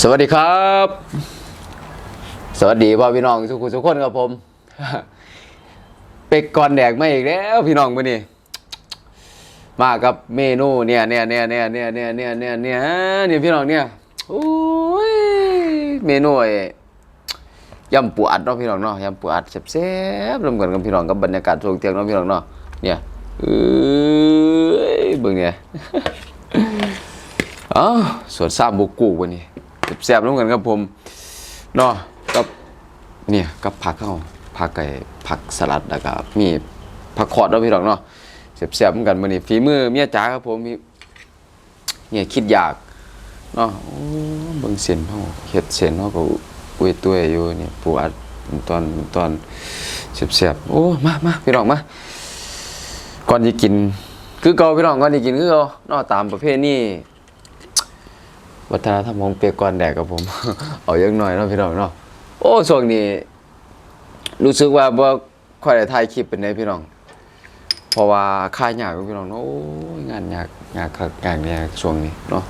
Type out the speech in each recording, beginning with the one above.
สวัสดีครับ สวัสดีพ่อพี่น้องทุกคนทุกคนครับผม เป็กก่อนแดกมาอีกแล้วพี่น้องมื้อนี้มากับเมนูเนี่ยเนี่ยเนี่ยเนี่ยเนี่ยเนี่ยเนี่ยเนี่ยเนี่ยเนี่ยพี่น้องเนี่ยโอ้ยเมนูไอ้ยำปูอัดเนาะพี่น้องเนาะยำปูอัดแซ่บๆรวมกันกับพี่น้องกับบรรยากาศช่วงเที่ยงเนาะพี่น้องเนาะเนี่ยเอ้ยเบิ่งเนี่ยอ๋อสวนสามบุกกูวันนี้ แซ่บๆร่วมกันครับผมเนาะกับเนี่ยกับผักเข้าผักไก่ผักสลัดแล้วก็มีผักขอดเนาะพี่น้องเนาะแซ่บๆเหมือนกันมื้อนี้ฝีมือเมียจ๋าครับผมมีเนี่ยคิดอยากเนาะเบิ่งเส้นเฮาเฮ็ดเส้นเฮาก็อุ้ยตัวอยู่นี่ปูอัดตอนตอนแซ่บๆโอ้มามาพี่น้องมาก่อนสิกิน คือเก่าพี่น้องก่อนสิกินคือเก่าเนาะตามประเภทนี้ วัฒนธรรมของเปียกกอนแดกกับผม เอาเยอะหน่อยเนาะพี่น้องเนาะโอ้ช่วงนี้ รู้สึกว่าบ่ค่อยได้ถ่ายคลิปเป็นไดพี่น้อง เพราะว่าค่ายยากพี่น้องนาะโอ้ยงานยากยากคักยากเนี่ยช่วงนี้เนาะ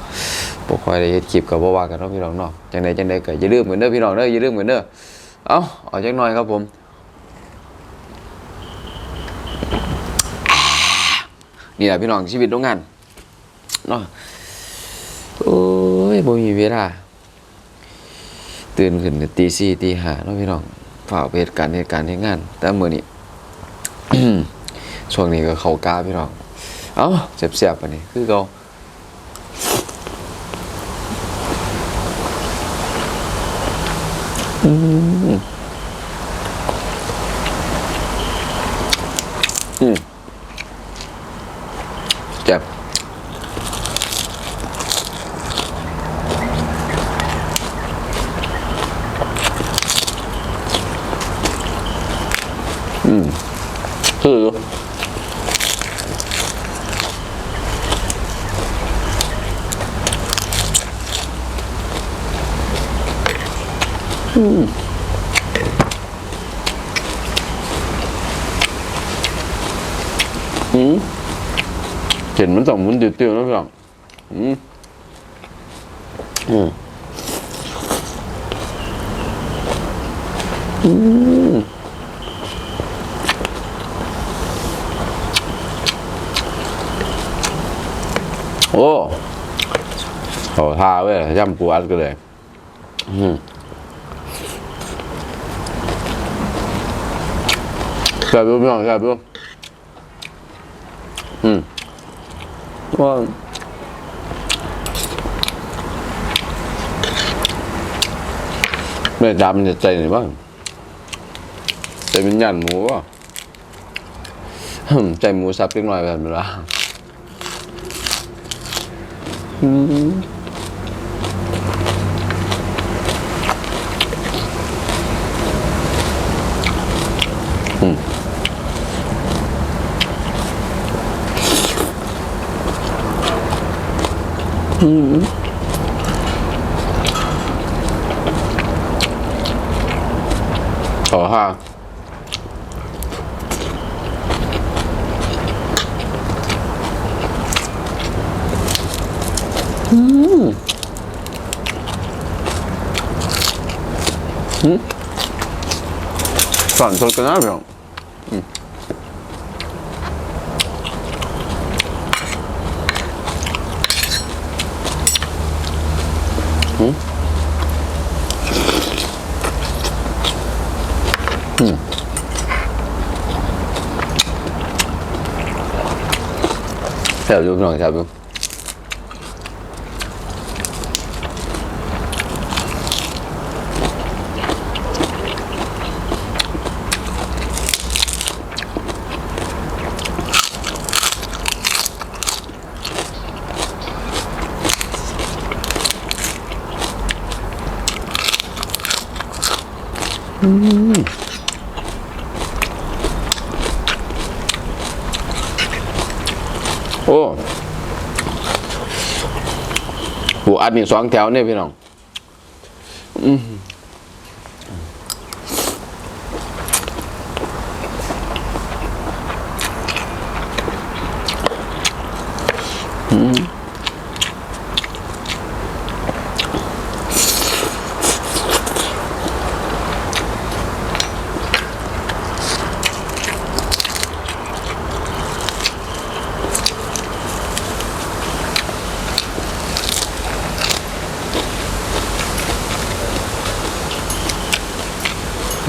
บ่ค่อยได้เฮ็ดคลิปก็บ่ว่ากันเนาะพี่น้องเนาะจังไดจังไดก็อย่าลืมเหมือนเด้อพี่น้องเด้ออย่าลืมเหมือนเด้อเอาเอาจักหน่อยครับผมนี่แหละพี่น้องชีวิตโรงงานเนาะโอ้ ยบ่มีเวลา ตื่นขึ้นตีสี่ตีห้าเนาะพี่น้องฝ่าเหตุการณ์เหตุการณ์เหตุงาน แต่เมื่อนี้ช่วงนี้ก็เข้าก้าพี่น้อง เอ้าเสียบๆปนนี้คือเราอืม อืมเห็นมันสองมันเติวๆนะพี่น้องอืมอืมอืมโอ้โหทาเว้ยย่ำปูอัดกันเลย อืม แซ่บดูพี่น้องแซ่บดูอืมว่าแม่จามันจะใจไหนบ้างใจวิญญาณหมูป่ะใจหมูสับเล็กน้อยแบบนี้ละ 음. 어하. 음. 음? 또안 돌게 나면. ซ่บอยู่พี่น้องแซ่บอยู่ โอ้หูอัดนี่สองแถวเนี่ยพี่น้อง อืมอืม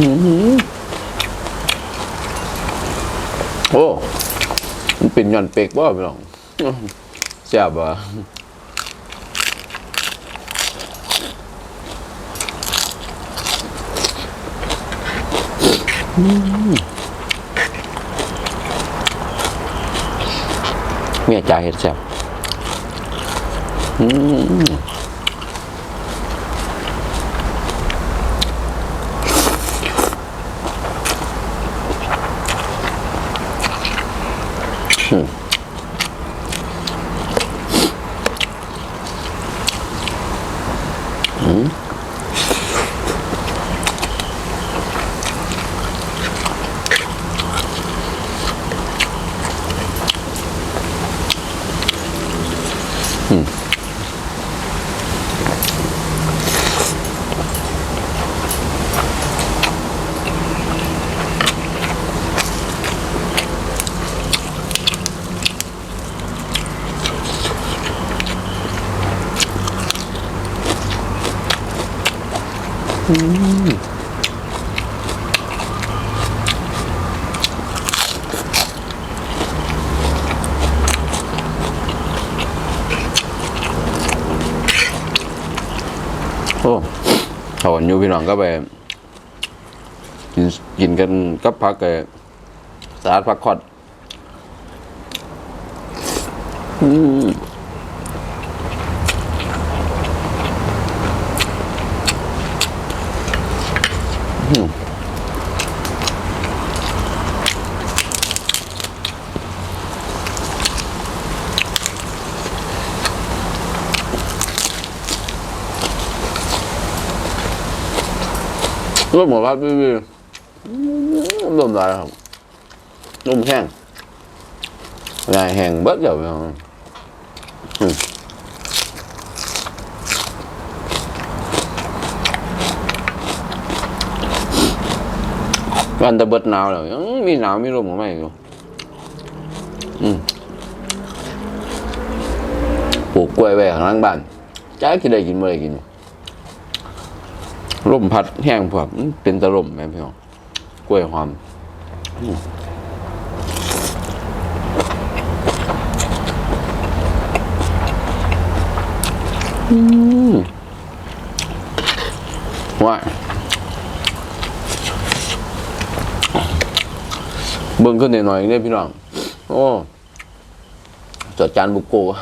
โอ้มันเป็นย่อนเป็กบ่พี่น้องแซ่บว่ะเมียจ่ายเฮ็ดแซ่บอืม โอ้ถอนอยู่พี่น้องก็ไปกินกินกันกับพักกับสลัดผักคอด อืม รวมหมดครับพี่พี่รวมได้ครับนุ่มแห้งลายแห้งเบิดเดี๋ยวพี่น้องอืมวันตะเบิดหนาวแล้วยังมีหนาวมีลมของไม่อยู่อืมปลูกกล้วยไว้ข้างหล่างบ้านจ้ากินได้กินไม่ได้กิน ลมพัดแห้งพวกเป็นตะลมแม่พี่น้องกล้วยหอมว้ายเบิ่งขึ้นหน่อยๆเนี่ยพี่น้อง โอ้จดจานบุกโกะ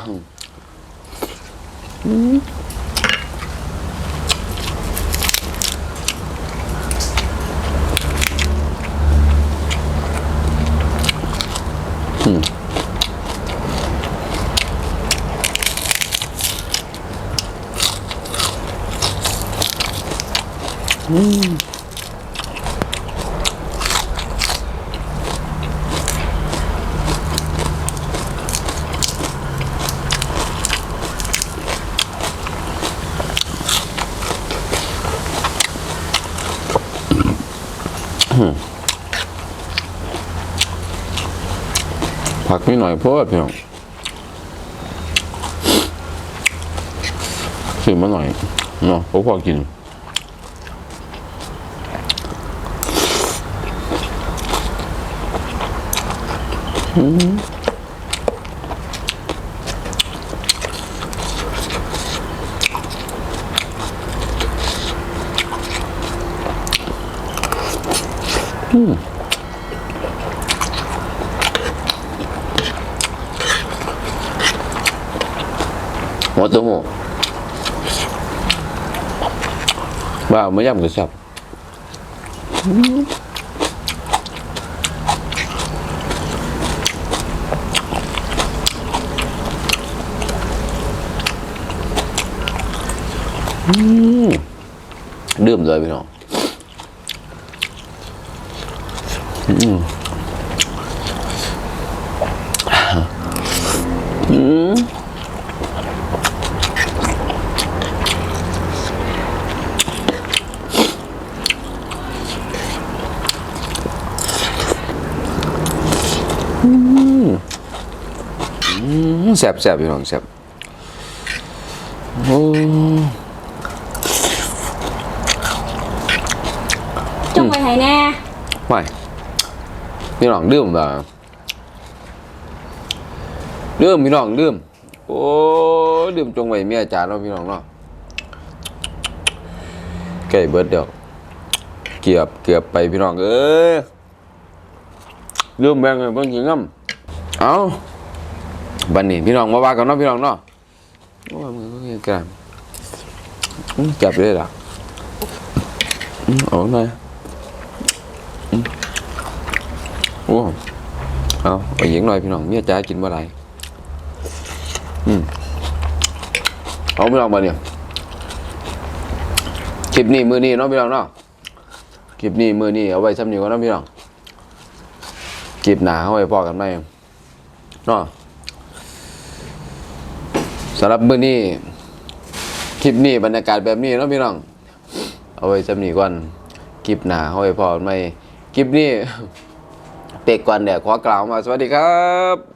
ผักนิดหน่อยเพราะว่าพี่น้องซื้อมาหน่อยเนาะเพราะพอกิน หัวตัวหมูว่าไม่ย่ำกับสับอืม ดื่มเลยพี่น้องอืมอืมแสบแสบพี่น้องแสบโอ้ เจ้า ไว้ให้แน่ ไม่พี่น้องดื่มแบบดื่มพี่น้องดื่มโอ้ดื่มจงไว้เมียจ๋าเนาพี่น้องเนาะไก่เบิดเดียวเกียบเกียบไปพี่น้องเอ้ยดื่มแบ่งให้เบิ่งหิงน้ำเอาบัดนี้พี่น้องมาว่ากันเนาะพี่น้องเนาะโอ้ยมือก็ยังแก่จับเลยล่ะอื้อเอาหน่อย โอ้เอาไปยิงหน่อยพี่น้องเมียจ้ากินเมื่อไรอืมเอาพี่น้องมาเนี่ยคลิปนี้มือนี้เนาะพี่น้องเนาะคลิปนี้มือนี้เอาไว้ซ้ำนี้ก่อนเนาะพี่น้องคลิปหนาเอาไว้พอกันไหมเนาะสำหรับมือนี้คลิปนี้บรรยากาศแบบนี้เนาะพี่น้อง เอาไว้ซ้ำนี้ก่อนคลิปหนาเอาไว้พอกันไหม คลิปนี้เป็กก่อนเดี๋ยวขอกล่าวมาสวัสดีครับ